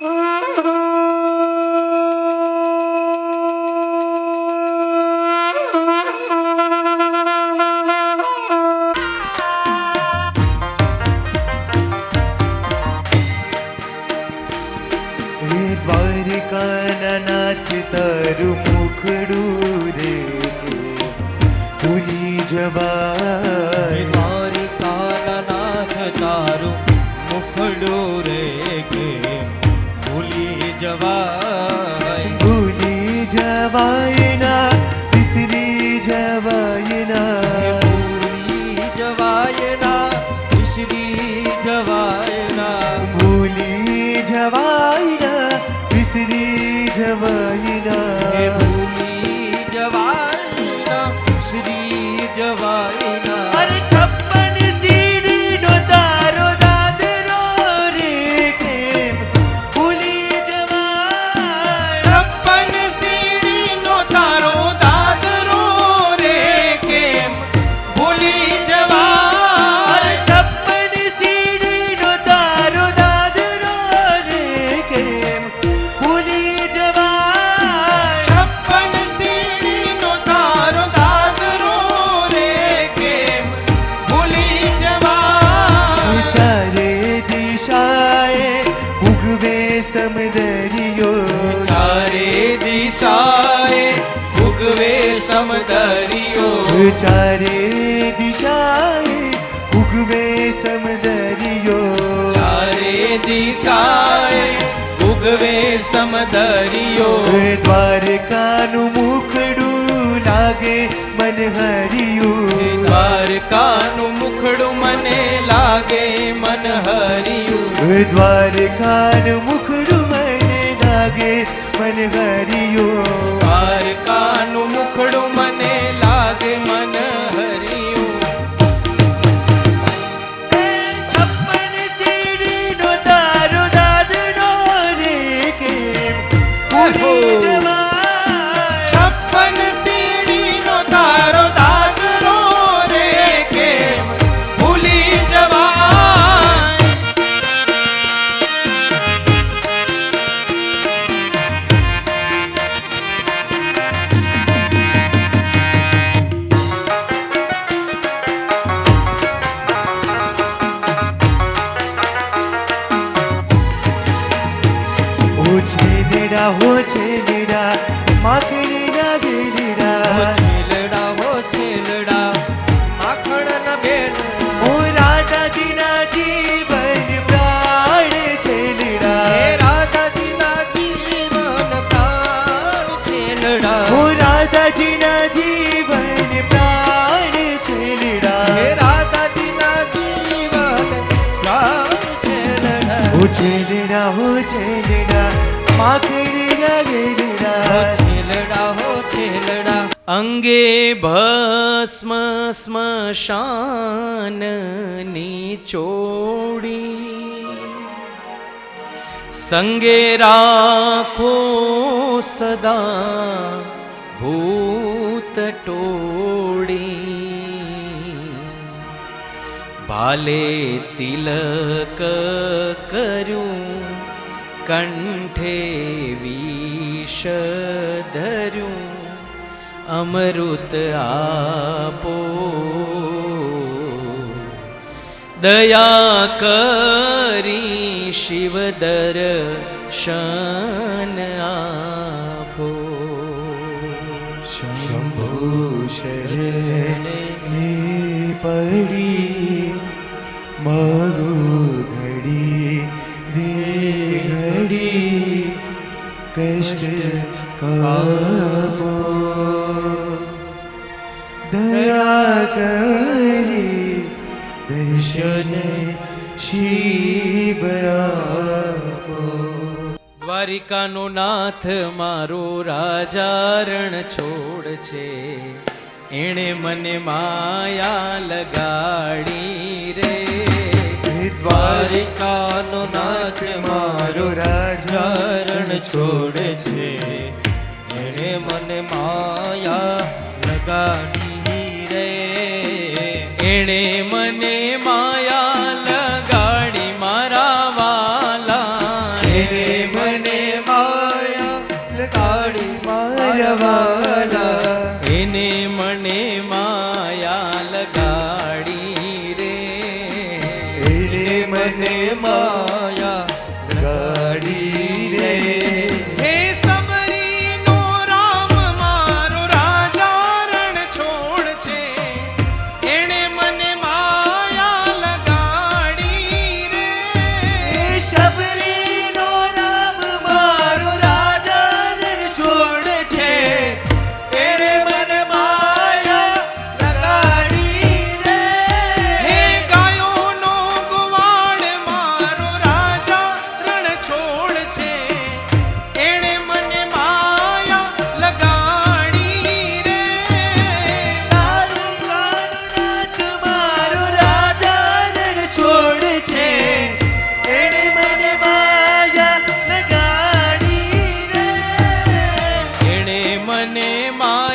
હે દ્વારિકાના નાથ તારું મુખડું રે ભૂલી જવાય ભૂલી સમદરિયો ચારે દિશાએ ઉગવે સમદરિયો ચારે દિશાએ ઉગવે સમદરિયો દ્વારકાનું મુખડું લાગે મન હરિયું દ્વારકાનું મુખડું મને લાગે મન હરિયું દ્વારકાનું મુખડું મને લાગે મન હરિયું છેલેડા હો છેલેડા માખણીના હો ગેલીડા છેલડા હો છેલડા માખણના બેન. ઓ રાધાજીના જીવન પ્રાણ હે છેલેડા રાધાજીના જીવન પ્રાણ છેલડા. ઓ રાધાજીના જીવન પ્રાણ છેલેડા. હે રાધાજીના જીવન પ્રાણ છેલડા. ઓ છેલેડા હો છેલેડા અંગે ભસ્મ સ્મશાનની ચોડી સંગે રાખો સદા ભૂત ટોળી. ભાલે તિલક કર્યું કંઠે વિષ ધર્યું અમૃત આપો. દયા કરી શિવ દર્શન આપો. શંભુ શરણે પડી મરુ ઘડી કષ્ટ કાપો દયા કરી દર્શન શિવ દ્વારિકાનો નાથ મારો રાજારણ છોડ છે એણે મને માયા લગાડી. મન છોડે છે. એણે મને માયા લગાડી રે. એણે મને માયા લગાડી મારા વાલા. એણે મને માયા લગાડી મારા વાલા. એને મને માયા લગાડી રે. એને મને માયા મને